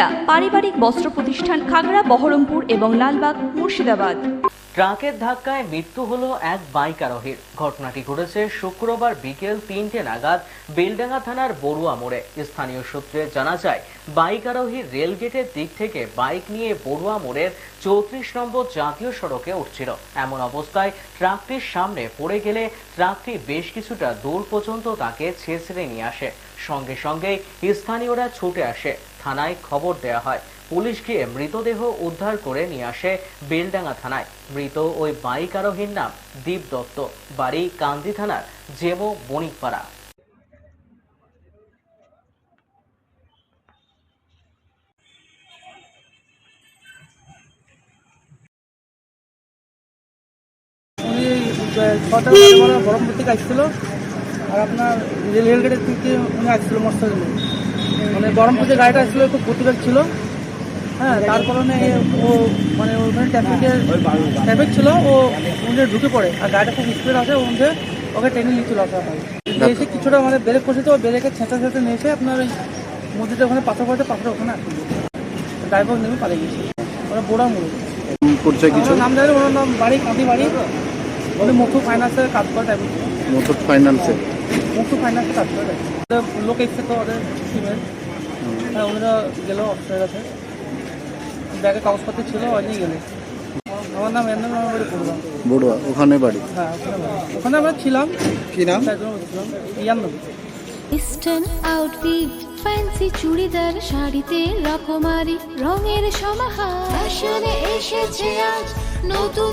সুনিতা পারিবারিক বস্ত্র প্রতিষ্ঠান খাগড়া, বহরমপুর এবং লালবাগ, মুর্শিদাবাদ। ট্রাকের ধাক্কায় মৃত্যু হলো এক বাইক আরোহীর। ঘটনাটি ঘটেছে শুক্রবার বিকেল তিনটে নাগাদ বেলডাঙ্গা থানার বড়ুয়া মোড়ে। স্থানীয় সূত্রে জানা যায়, বাইক আরোহী রেলগেটের দিক থেকে বাইক নিয়ে বড়ুয়া মোড়ের চৌত্রিশ নম্বর জাতীয় সড়কে উঠছিল। এমন অবস্থায় ট্রাকটির সামনে পড়ে গেলে ট্রাকটি বেশ কিছুটা দূর পর্যন্ত তাকে ছেঁচড়ে নিয়ে আসে। সঙ্গে সঙ্গেই স্থানীয়রা ছুটে আসে। থানায় খবর দেওয়া হয়। পুলিশ গিয়ে মৃতদেহ উদ্ধার করে নিয়ে আসে বেলডাঙ্গা থানায়। মৃত ওই বাইক আরোহীর নাম দীপ দত্ত। বাড়ি কান্দি থানার জেমো বণিকপাড়া। ছটা বরমপুর থেকে আসছিল। আর আপনার রেল রেলগেটের থেকে উনি আসছিল মস্তাজ মানে বরমপুর যে গাড়িটা আসছিল খুব প্রতিবেগ ছিল। হ্যাঁ তার কারণে ও মানে ওখানে ট্রাফিকের ট্রাফিক ছিল ও উনি ঢুকে পড়ে। আর গাড়িটা খুব স্পিড আছে ওখানে ওকে টেনে নিয়ে চলে আসা হয়। এসে কিছুটা মানে ব্রেক করছে তো ব্রেকে ছেঁচা ছেঁচা নিয়ে এসে আপনার ওই মসজিদের ওখানে পাথর পড়েছে পাথর ওখানে আটকে ড্রাইভার নেমে পালিয়ে গেছে ওরা বোড়া পরিচয় কিছু? নাম জানি ওনার নাম বাড়ি কাঁদি বাড়ি উনি মুথু ফাইন্যান্সের কাজ করে টাইপ মুথুট ফাইন্যান্সে মুথু ফাইন্যান্সের কাজ করে লোক এসছে তো ওদের টিমের হ্যাঁ ওনারা গেলো অফিসের কাছে ব্যাগে কাগজপত্র ছিল ওই গেলে। আমার নাম এমন আমার বাড়ি পড়লাম বড়ুয়া ওখানে বাড়ি? হ্যাঁ ওখানে আমরা ছিলাম। কি নাম? নাম ইস্টার্ন আউটফিট ফ্যান্সি চুড়িদার শাড়িতে রকমারি রঙের সমাহার। ফ্যাশনে এসেছে আজ নতুন